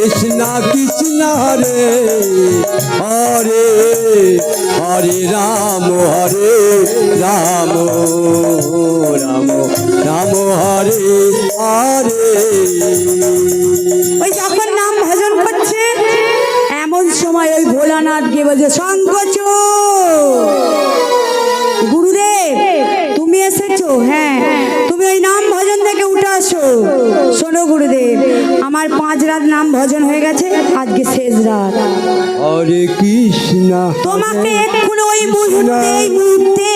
কৃষ্ণ কৃষ্ণ হরে হরে হরে রাম হরে রাম রাম রাম হরে হরে। ওই যখন নাম ভজন করছে, এমন সময় ওই ভোলানাথ গিয়ে বলছে সংকোচ গুরুদেব, তুমি এসেছ? হ্যাঁ। আসো শোনো গুরুদেব আমার পাঁচ রাত নাম ভজন হয়ে গেছে আজকে শেষ রাত। হরে কৃষ্ণ। তোমাকে এক্ষুনি ওই মুহূর্তে এই মুহূর্তে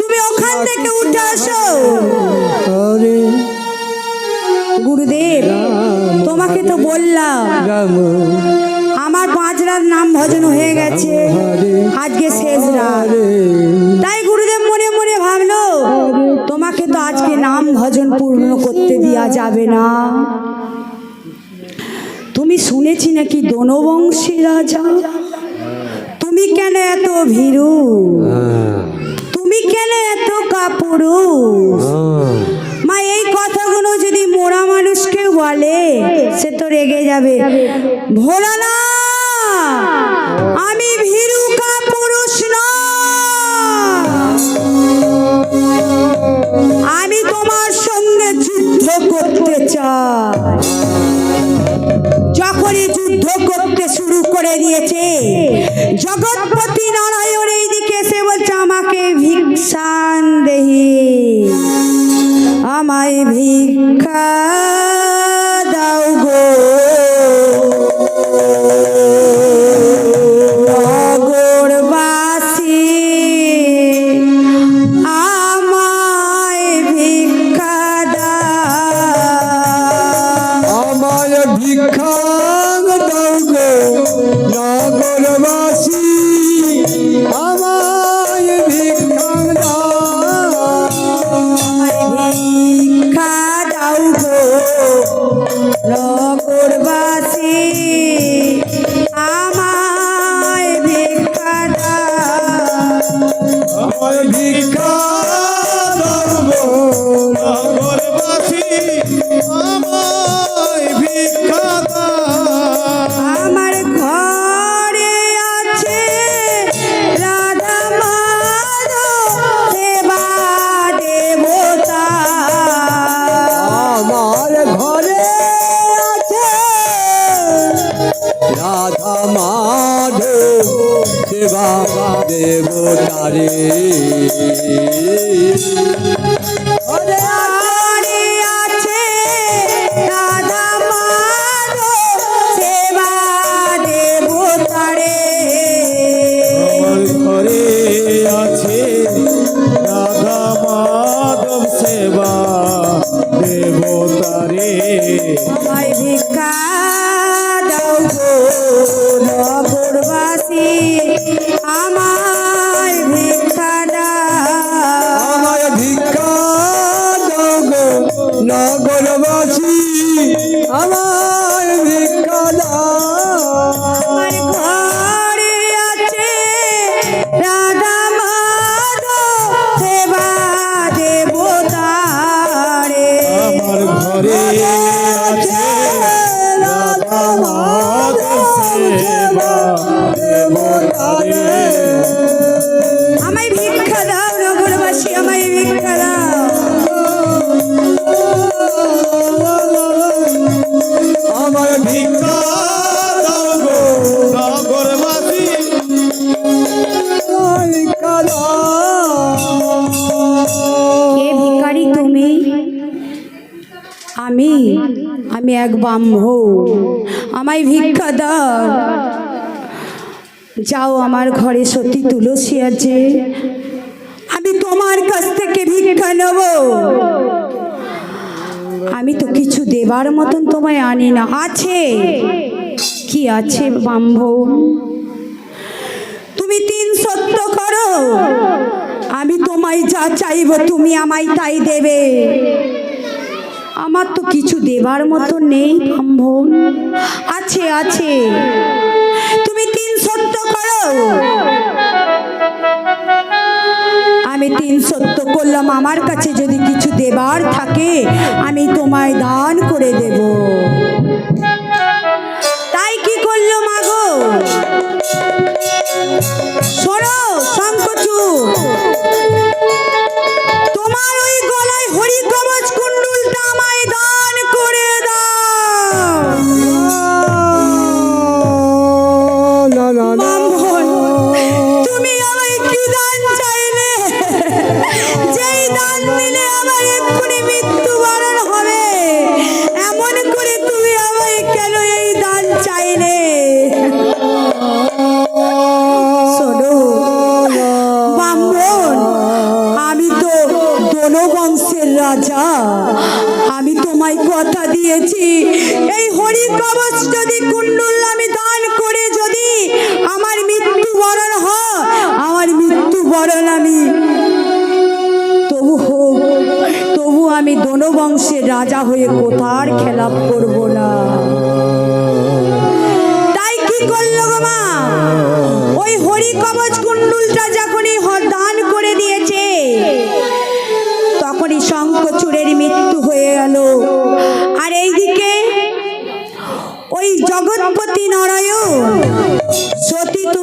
তুমি ওখান থেকে উঠে আসো। হরে গুরুদেব তোমাকে তো বললাম আমার পাঁচ রাত নাম ভজন হয়ে গেছে আজকে শেষ রাত। পূর্ণ করতে দেওয়া যাবে না। তুমি শুনেছি নাকি দনবংশী রাজা? তুমি কেন এত ভীরু? তুমি কেন এত কাপুরু মা এই কথাগুলো যদি মোরা মানুষকে বলে সে তো রেগে যাবে। ভোলা করতে চাই যখনই যুদ্ধ করতে শুরু করে দিয়েছে, জগৎপতি নারায়ণ এইদিকে এসে বলছে, আমাকে ভিক্ষান দেহি, আমায় ভিক্ষা আরে। দেবতারে আয় ভিক্ষা দাও গো নগরবাসী আমার আমি এক ব্রাহ্ম আমায় ভিক্ষা দাও। যাও আমার ঘরে সতী তুলসী আছে। আমি তোমার কাছ থেকে ভিক্ষা নেব। আমি তো কিছু দেবার মতন তোমায় আনি না। আছে? কি আছে ব্রাহ্ম তুমি তিন সত্য করো। আমি তোমায় যা চাইব তুমি আমায় তাই দেবে। আমার তো কিছু দেবার মতো নেই, ব্রাহ্মণ। আছে আছে। তুমি তিন সত্য করো। আমি তিন সত্য করলাম। আমার কাছে যদি কিছু দেবার থাকে, আমি তোমায় দান করে দেব। তাই কি করল মাগো শোনো শঙ্কচু দিয়েছি। এই হরি কবচ যদি কুণ্ডুল আমি দান করে যদি আমার মৃত্যু বরণ হয় আমার মৃত্যু বরণ আমি। তবু হোক, তবু আমি দোনো বংশের রাজা হয়ে কোথার খেলাপ করব না।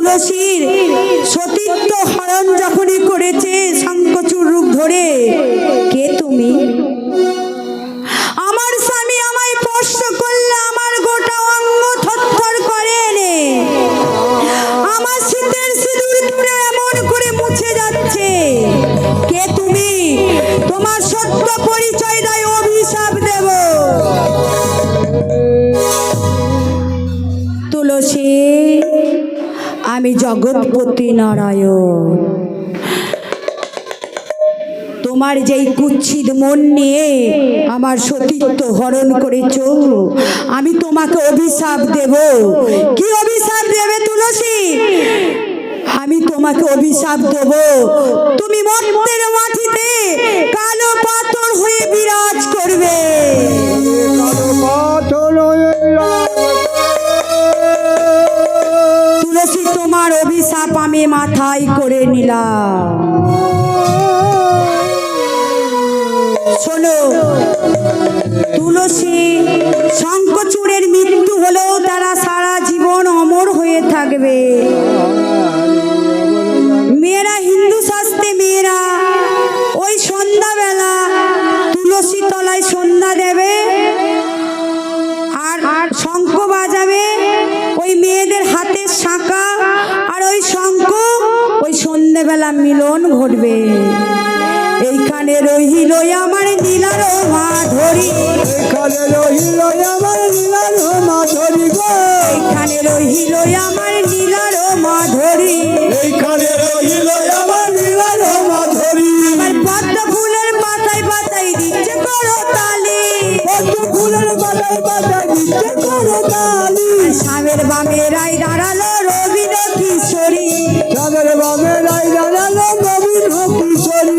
সতী সতীর্থ হরণ যখনই করেছে আমি জগৎপতি নারায়ণ। তোমার যেই কুচ্ছিত মন নিয়ে আমার সতীত্ব হরণ করেছ, আমি তোমাকে অভিশাপ দেব। কি অভিশাপ দেবে তুলসী? আমি তোমাকে অভিশাপ দেব। তুমি মর্তের মাটিতে কালো পাথর হয়ে বিরাজ নিলাম শোনো তুলসী শঙ্কচূড়ের মৃত্যু হলেও তারা সারা জীবন অমর হয়ে থাকবে। সন্ধেবেলা মিলন ঘটবে। এইখানে রহিল আমার নীলার মাধুরী। এখানে রহিল আমার নীলার মাধুরী গো। এইখানে রহিল আমার নীলার মাধুরী। স্বামীর বামে রাই দাঁড়াল রবীন্দ্র কিশোরী সাগর বামে রাই দাঁড়াল নবীন কিশোরী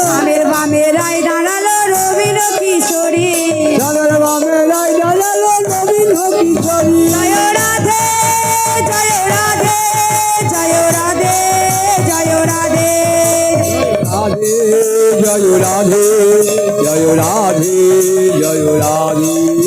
স্বামীর বামে রাই দাঁড়াল রবীন্দ্র কিশোরী সাগর বামে রাই দাঁড়াল নবীন কিশোরী জয় রাধে জয় রাধে জয় রাধে জয় রাধে রাধে জয় রাধে জয় রাধে